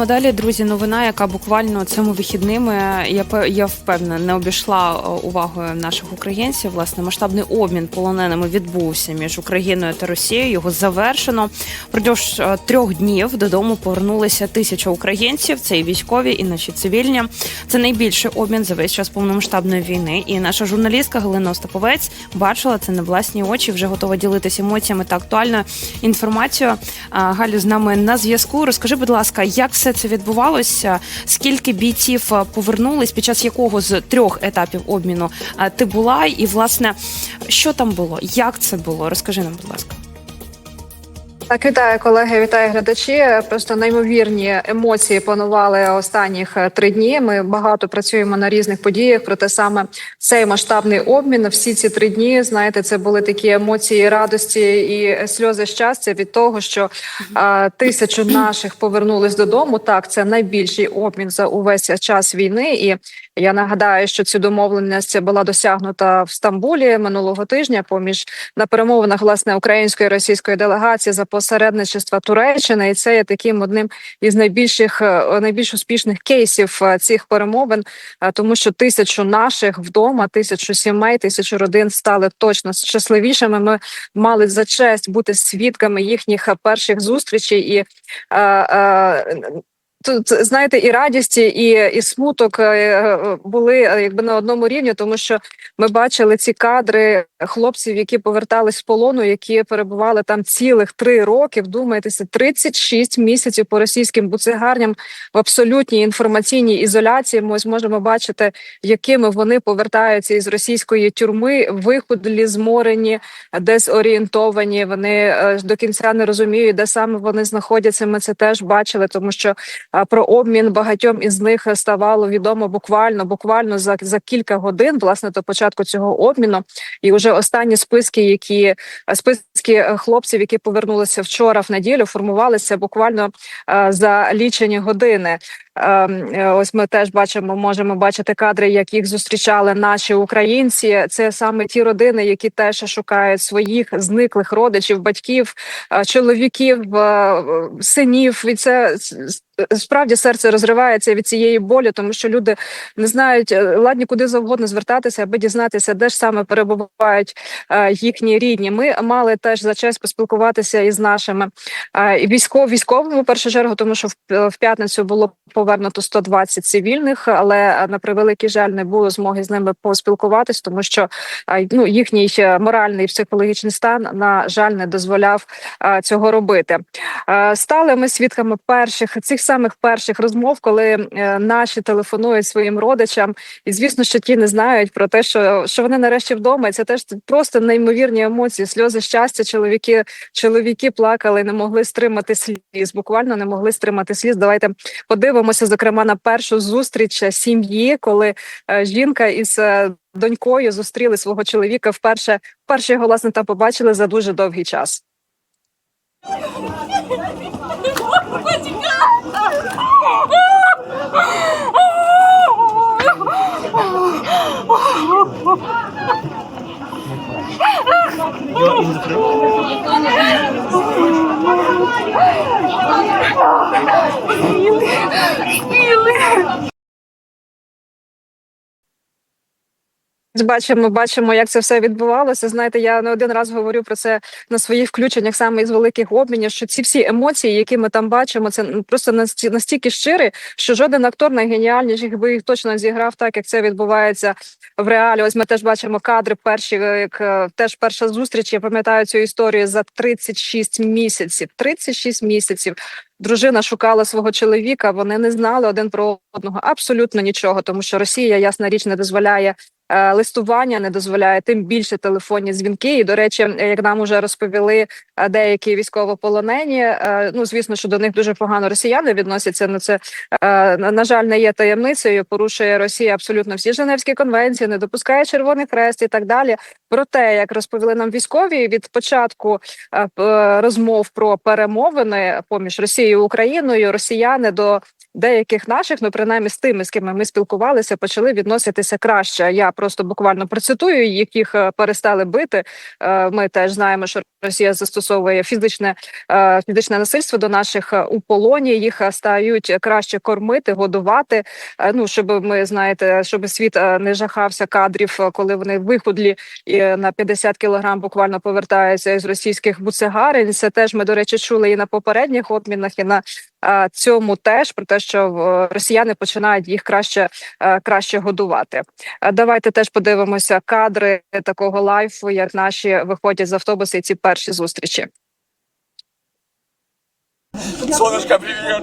Ну а далі, друзі, новина, яка буквально цими вихідними я пе- я впевнена не обійшла е, увагою наших українців. Власне, масштабний обмін полоненими відбувся між Україною та Росією. Його завершено. Продовж е, трьох днів додому повернулися тисяча українців. Це і військові, і наші цивільні. Це найбільший обмін за весь час повномасштабної війни. І наша журналістка Галина Остаповець бачила це на власні очі. Вже готова ділитися емоціями та актуальною інформацією. Галю з нами на зв'язку. Розкажи, будь ласка, як все це відбувалося? Скільки бійців повернулись? Під час якого з трьох етапів обміну ти була? І власне, що там було? Як це було? Розкажи нам, будь ласка. Так, вітаю колеги, вітаю глядачі. Просто неймовірні емоції панували останніх е, три дні. Ми багато працюємо на різних подіях. Проте саме цей масштабний обмін всі ці три дні. Знаєте, це були такі емоції радості і сльози щастя від того, що а, тисячу наших повернулись додому. Так, це найбільший обмін за увесь час війни. І я нагадаю, що цю домовленість була досягнута в Стамбулі минулого тижня. Поміж на перемовинах власне української і російської делегації за посередничества Туреччини, і це є таким одним із найбільших е, найбільш успішних кейсів е, цих перемовин, е, тому що тисячу наших вдома, тисячу сімей, тисячу родин стали точно щасливішими. Ми мали за честь бути свідками їхніх перших зустрічей і. Тут знаєте, і радісті, і і смуток були якби на одному рівні, тому що ми бачили ці кадри хлопців, які повертались з полону, які перебували там цілих три роки. Вдумайтеся, 36 місяців по російським буцегарням в абсолютній інформаційній ізоляції. Ми ось можемо бачити, якими вони повертаються із російської тюрми, виходлі, зморені, дезорієнтовані. Вони е, до кінця не розуміють, де саме вони знаходяться. Ми це теж бачили, тому що про обмін багатьом із них ставало відомо буквально, буквально за, за кілька годин, власне, до початку цього обміну. І вже останні списки, які е, списки е, хлопців, які повернулися вчора в неділю, формувалися буквально е, за лічені години. Ем, е, Ось ми теж бачимо, можемо бачити кадри, як їх зустрічали наші українці. Це саме ті родини, які теж шукають своїх зниклих родичів, батьків, е, чоловіків, е, синів. І це справді серце розривається від цієї болі, тому що люди не знають ладні куди завгодно звертатися, аби дізнатися, де ж саме перебувають їхні рідні. Ми мали теж за честь поспілкуватися із нашими е, військовими в першу чергу, тому що в, п'ятницю було повернуто 120 цивільних, але е, на превеликий жаль не було змоги з ними поспілкуватись, тому що е, ну їхній е, моральний і психологічний стан на жаль не дозволяв цього робити. Стали ми свідками перших цих самих перших розмов, коли наші телефонують своїм родичам, і звісно, що ті не знають про те, що, що вони нарешті вдома. І це теж просто неймовірні емоції, сльози щастя. Чоловіки, чоловіки плакали, не могли стримати сліз. Буквально не могли стримати сліз. Давайте подивимося, зокрема, на першу зустріч е, сім'ї, коли е, жінка із е, донькою зустріли свого чоловіка вперше. Вперше його власне там побачили за дуже довгий час. You're in the Бачимо, бачимо, як це все відбувалося. Знаєте, я не один раз говорю про це на своїх включеннях саме із великих обмінів. Що ці всі емоції, які ми там бачимо, це ну, просто насті- настільки щирі, що жоден актор найгеніальніших би їх точно зіграв так, як це відбувається в реалі. Ось ми теж бачимо кадри. Перші як е, теж перша зустріч. Я пам'ятаю цю історію за 36 місяців. 36 місяців. Дружина шукала свого чоловіка. Вони не знали один про одного абсолютно нічого, тому що Росія, ясна річ, не дозволяє листування, не дозволяє тим більше телефонні дзвінки. І до речі, е, як нам уже розповіли е, деякі військовополонені, е, ну звісно, що до них дуже погано росіяни відносяться. Ну це е, на жаль не є таємницею. Порушує Росія абсолютно всі Женевські конвенції, не допускає Червоний Хрест і так далі. Проте, як розповіли нам військові, від початку е, розмов про перемовини поміж Росією і Україною, росіяни до деяких наших, ну принаймні з тими, з ким ми спілкувалися, почали відноситися краще. Я просто буквально процитую їх е, перестали бити. Е, Ми теж знаємо, що Росія застосовує фізичне е, фізичне насильство до наших у полоні. Їх стають краще кормити, годувати. Ну щоб ми знаєте, щоб світ не жахався кадрів, коли вони виходлі і на 50 кілограм буквально повертаються із російських буцегарень. Це теж ми до речі чули і на попередніх обмінах, і на цьому теж про те, що е, росіяни починають їх краще, е, краще годувати. Е, Давайте теж подивимося кадри такого лайфу, як наші виходять з автобуса і ці перші зустрічі. Солнышко, привет!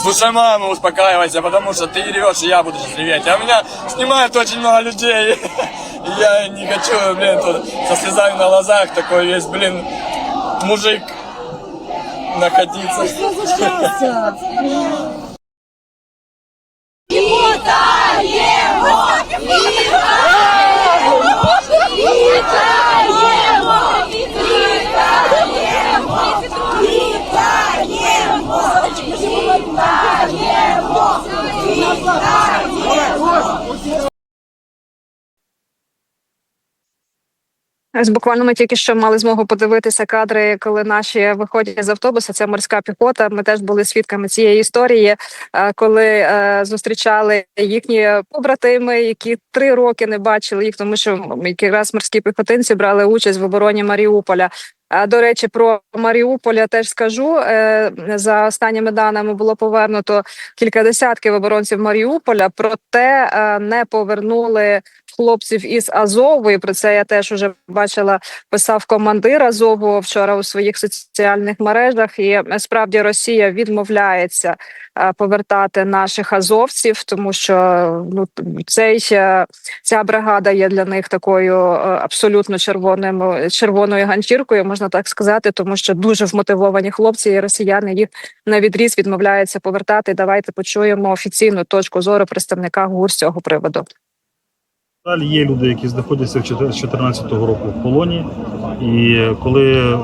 Слушай, мама, успокаивайся, потому что ты ревешь, и я буду сейчас реветь. А меня снимает очень много людей. Я не хочу, блин, тут со слезами на глазах такой весь, блин, мужик находиться. Ось буквально ми тільки що мали змогу подивитися кадри, коли наші виходять з автобуса. Це морська піхота. Ми теж були свідками цієї історії, е, коли е, зустрічали їхні побратими, які три роки не бачили їх, тому що якраз морські піхотинці брали участь в обороні Маріуполя. До речі, про Маріуполь я теж скажу Е, за останніми даними було повернуто кілька десятків оборонців Маріуполя, проте не повернули хлопців із Азову. І про це я теж уже бачила. Писав командир Азову вчора у своїх соціальних мережах. І е, справді Росія відмовляється е, повертати наших азовців, тому що ну цей е, ця бригада є для них такою абсолютно червоним червоною ганчіркою, можна так сказати, тому що дуже вмотивовані хлопці і росіяни їх на відріз відмовляються повертати. Давайте почуємо офіційну точку зору представника ГУР з цього приводу. Далі є люди, які знаходяться в 2014 року в полоні, і коли е,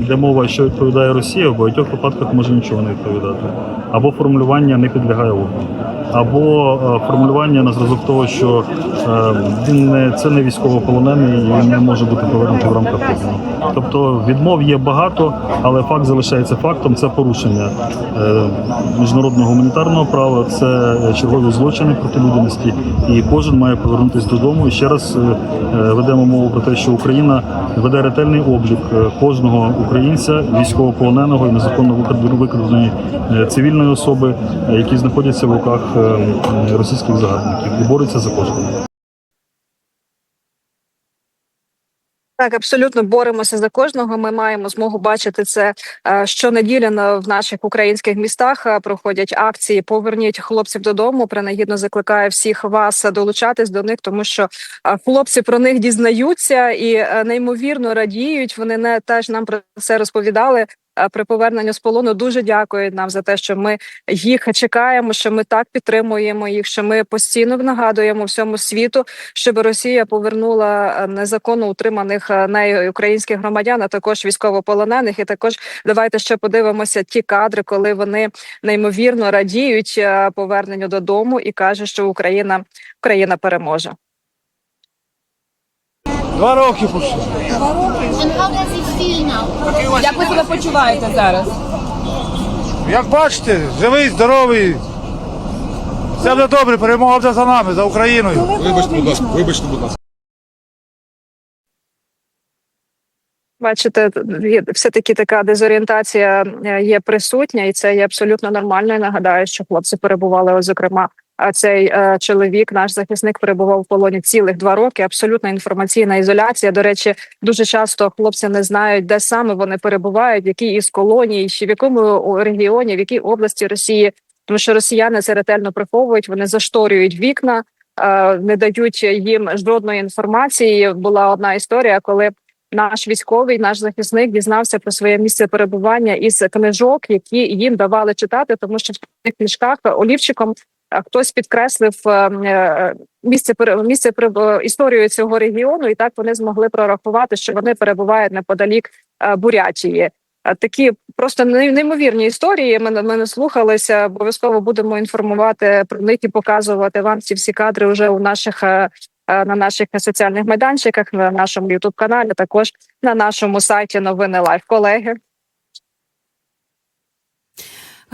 йде мова, що відповідає Росія, в багатьох випадках може нічого не відповідати. Або формулювання не підлягає обміну, або е, формулювання на зразок того, що е, він не це не військовополонений і він не може бути повернутий в рамках обміну. Тобто відмов є багато, але факт залишається фактом. Це порушення е, міжнародного гуманітарного права, це чергові злочини проти людяності, і кожен має повернутися додому. І ще раз ведемо мову про те, що Україна веде ретельний облік кожного українця, військовополоненого і незаконно викрад- викраденої цивільної особи, які знаходяться в руках російських загарбників і борються за кожного. Так, абсолютно боремося за кожного. Ми маємо змогу бачити це е, щонеділі на- в наших українських містах. е, Проходять акції. Поверніть хлопців додому. Принагідно закликаю всіх вас долучатись до них, тому що е, хлопці про них дізнаються і е, неймовірно радіють. Вони не теж нам про це розповідали. Е, При поверненню з полону дуже дякують нам за те, що ми їх чекаємо, що ми так підтримуємо їх, що ми постійно нагадуємо всьому світу, щоб Росія повернула е, незаконно утриманих е, нею українських громадян, а також військовополонених. І також давайте ще подивимося ті кадри, коли вони неймовірно радіють поверненню додому і кажуть, що Україна Україна переможе. Два роки пішло. And how does it feel now? Як ви себе почуваєте зараз? Як бачите, живий, здоровий. Все буде добре, перемога буде за нами, за Україною. Вибачте, будь ласка, вибачте, будь ласка. Бачите, все таки така дезорієнтація е, є присутня, і це є абсолютно нормально. Я нагадаю, що хлопці перебували, зокрема. А цей е, чоловік, наш захисник, перебував в полоні цілих два роки. Абсолютна інформаційна ізоляція. До речі, дуже часто хлопці не знають, де саме вони перебувають, в якій із колоній, чи в якому регіоні, в якій області Росії, тому що росіяни це ретельно приховують. Вони зашторюють вікна, е, не дають їм жодної інформації. Була одна історія, коли наш військовий, наш захисник дізнався про своє місце перебування із книжок, які їм давали читати, тому що в цих книжках олівчиком хтось підкреслив е, е, місце місце історію цього регіону, і так вони змогли прорахувати, що вони перебувають неподалік е, Бурятії. Е, Такі просто неймовірні історії. Ми, ми не слухалися. Обов'язково будемо інформувати про них і показувати вам ці всі кадри вже у наших е, е, на наших соціальних майданчиках, на нашому Ютуб каналі, також на нашому сайті Новини Лайф. Колеги.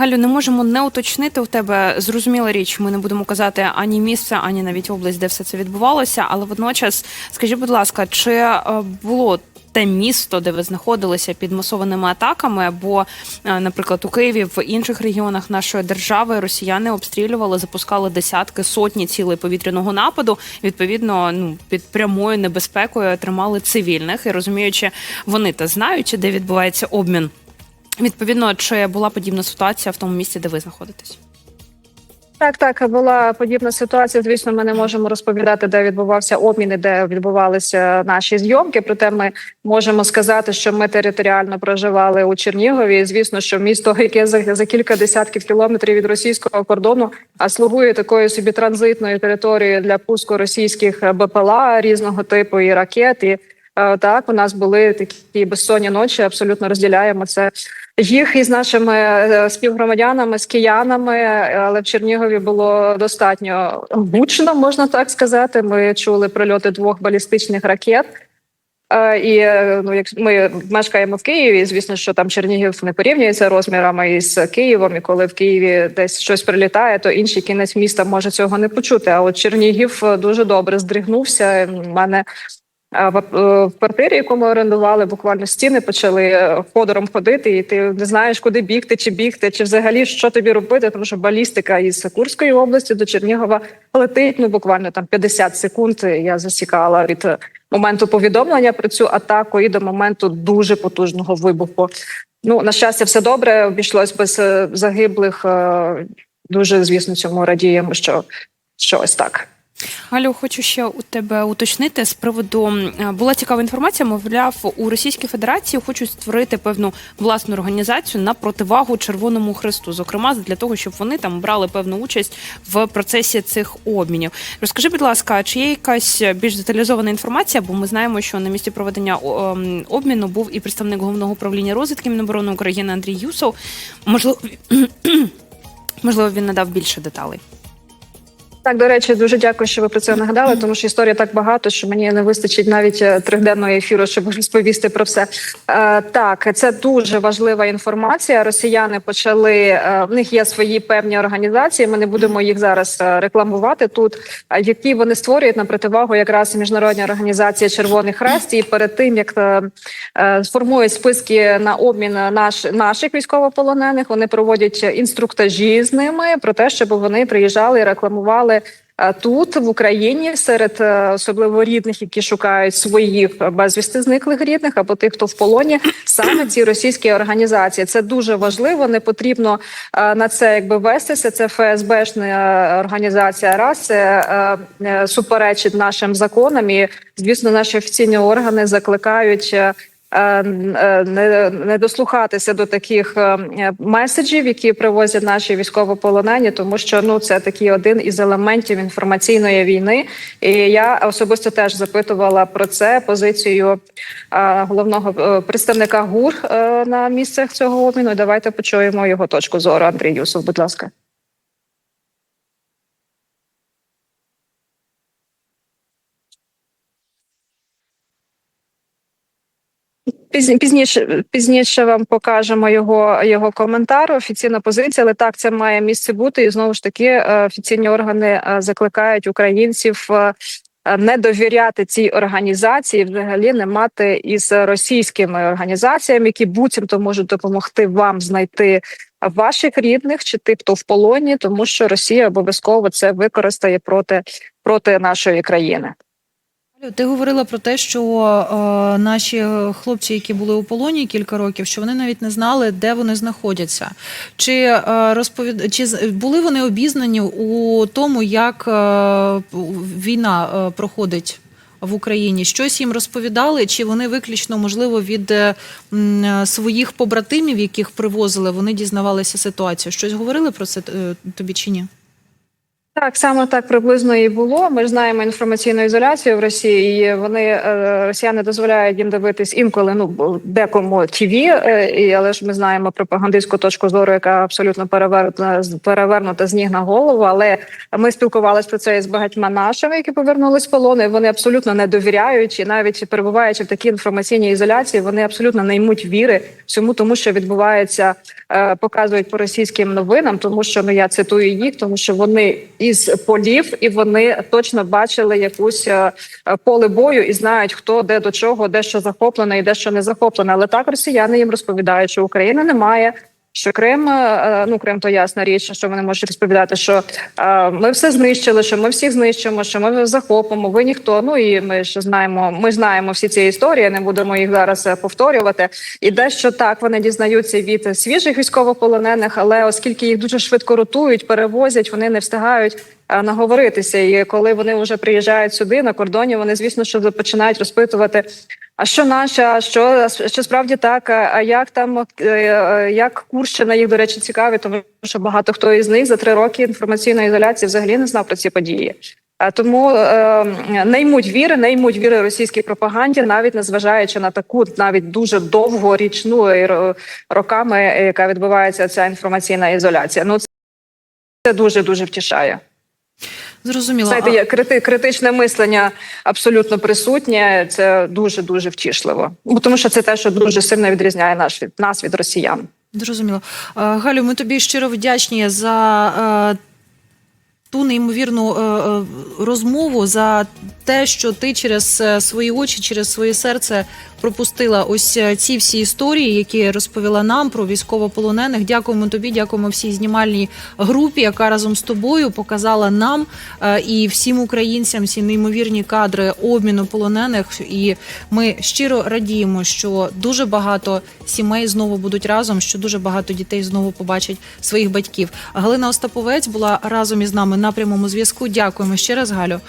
Галю, не можемо не уточнити у тебе. Зрозуміла річ, ми не будемо казати ані місце, ані навіть область, де все це відбувалося. Але водночас, скажіть, будь ласка, чи е, було те місто, де ви знаходилися під масованими атаками? Бо, е, наприклад, у Києві в інших регіонах нашої держави росіяни обстрілювали, запускали десятки сотні цілей повітряного нападу. Відповідно, ну під прямою небезпекою тримали цивільних і розуміючи, вони та знають, де відбувається обмін. Відповідно, чи була подібна ситуація в тому місці, де ви знаходитесь? Так, так була подібна ситуація. Звісно, ми не можемо розповідати, де відбувався обмін і де відбувалися наші зйомки. Проте ми можемо сказати, що ми територіально проживали у Чернігові. І, Звісно, що місто, яке за, за кілька десятків кілометрів від російського кордону, а слугує такою собі транзитною територією для пуску російських БПЛА різного типу і ракет. І так у нас були такі безсонні ночі. Абсолютно розділяємо це їх із нашими е, співгромадянами, з киянами, е, але в Чернігові було достатньо гучно, можна так сказати. Ми чули прильоти двох балістичних ракет. Е, І ну, як ми мешкаємо в Києві, звісно, що там Чернігів не порівнюється розмірами із Києвом. І коли в Києві десь щось прилітає, то інший кінець міста може цього не почути. А от Чернігів дуже добре здригнувся. У мене е, в квартирі, яку ми орендували, буквально стіни почали е, ходором ходити, і ти не знаєш, куди бігти, чи бігти, чи взагалі що тобі робити, тому що балістика із Курської області до Чернігова летить. Ну буквально там 50 секунд. Я засікала від е, моменту повідомлення про цю атаку і до моменту дуже потужного вибуху. Ну на щастя, все добре. Обійшлось без загиблих. Дуже звісно цьому радіємо, що, що ось так. Галю, хочу ще у тебе уточнити з приводу е, була цікава інформація. Мовляв, у Російській Федерації хочуть створити певну власну організацію на противагу Червоному Хресту, зокрема для того, щоб вони там брали певну участь в процесі цих обмінів. Розкажи, будь ласка, чи є якась більш деталізована інформація? Бо ми знаємо, що на місці проведення обміну був і представник головного управління розвідки Міноборони України Андрій Юсов. Можливо, можливо, він надав більше деталей. Так, до речі, дуже дякую, що ви про це нагадали, тому що історія так багато, що мені не вистачить навіть е, триденного ефіру, щоб розповісти про все. Е, так, це дуже важлива інформація. Росіяни почали е, в них є свої певні організації. Ми не будемо їх зараз е, рекламувати тут. які вони створюють на противагу якраз міжнародна організація Червоний Хрест. І перед тим як е, е, сформують списки на обмін наш, наших військовополонених, вони проводять інструктажі з ними про те, щоб вони приїжджали і рекламували. Е, Тут в Україні серед е, особливо рідних, які шукають своїх безвісти зниклих рідних або тих, хто в полоні, саме ці російські організації. Це дуже важливо. Не потрібно е, на це якби вестися. Це ФСБшна е, організація. Раз це е, е, суперечить нашим законам, і звісно, наші офіційні органи закликають. Е, е, Не, дослухатися до таких е, меседжів, які привозять наші військовополонені, тому що ну це такий один із елементів інформаційної війни. І я особисто теж запитувала про це позицію головного представника ГУР на місцях цього обміну. Давайте почуємо його точку зору. Андрій Юсов, будь ласка. Пізніше пізніше вам покажемо його його коментар. Офіційна позиція, але так це має місце бути. І знову ж таки, е, офіційні органи е, закликають українців е, не довіряти цій організації, взагалі не мати із російськими організаціями, які буцімто можуть допомогти вам знайти ваших рідних чи тих, хто в полоні, тому що Росія обов'язково це використає проти, проти нашої країни. Ти говорила про те, що е, наші хлопці, які були у полоні кілька років, що вони навіть не знали, де вони знаходяться. Чи е, розповід... чи були вони обізнані у тому, як е, війна е, проходить в Україні? Щось їм розповідали, чи вони виключно, можливо, від е, м, е, своїх побратимів, яких привозили, вони дізнавалися ситуацію? Щось говорили про це е, тобі чи ні? Так, саме так приблизно і було. Ми знаємо інформаційну ізоляцію в Росії. і Вони е, росіяни дозволяють їм дивитись інколи. Ну декому ТВ, е, і але ж ми знаємо пропагандистську точку зору, яка абсолютно перевернута перевернута з ніг на голову. Але ми спілкувалися про це із багатьма нашими, які повернулись з полону. і Вони абсолютно не довіряють, і навіть перебуваючи в такій інформаційній ізоляції, вони абсолютно не ймуть віри всьому, тому що відбувається, е, показують по російським новинам, тому що ну я цитую їх, тому що вони із полів і вони точно бачили якусь е, поле бою і знають, хто де до чого, де що захоплено і де що не захоплене. Але так росіяни їм розповідають, що України немає. Що Крим, е, ну Крим, то ясна річ, що вони можуть розповідати, що е, ми все знищили, що ми всіх знищимо, що ми захопимо. Ви ніхто. Ну і ми ж знаємо. Ми знаємо всі ці історії. Не будемо їх зараз е, повторювати. І дещо так вони дізнаються від свіжих військовополонених, але оскільки їх дуже швидко ротують, перевозять, вони не встигають е, наговоритися. І коли вони вже приїжджають сюди на кордоні, вони звісно, що починають розпитувати. А що наше, а що, що справді так? А як там е, е, як Курщина їх, до речі, цікаві, тому що багато хто із них за три роки інформаційної ізоляції взагалі не знав про ці події. А тому е, не ймуть віри, не ймуть віри російській пропаганді, навіть незважаючи на таку навіть дуже довго річну роками, е, яка відбувається ця інформаційна ізоляція. Ну це дуже дуже втішає. Зрозуміло. Знаєте, є крити, критичне мислення абсолютно присутнє. Це дуже дуже втішливо. Тому, що це те, що дуже сильно відрізняє наш від нас від росіян. Зрозуміло. Галю, ми тобі щиро вдячні за е, ту неймовірну е, е, розмову, за те, що ти через е, свої очі, через своє серце пропустила ось е, ці всі історії, які розповіла нам про військовополонених. Дякуємо тобі, дякуємо всій знімальній групі, яка разом з тобою показала нам е, і всім українцям ці неймовірні кадри обміну полонених. І ми щиро радіємо, що дуже багато сімей знову будуть разом, що дуже багато дітей знову побачать своїх батьків. Галина Остаповець була разом із нами на прямому зв'язку. Дякуємо ще раз, Галю.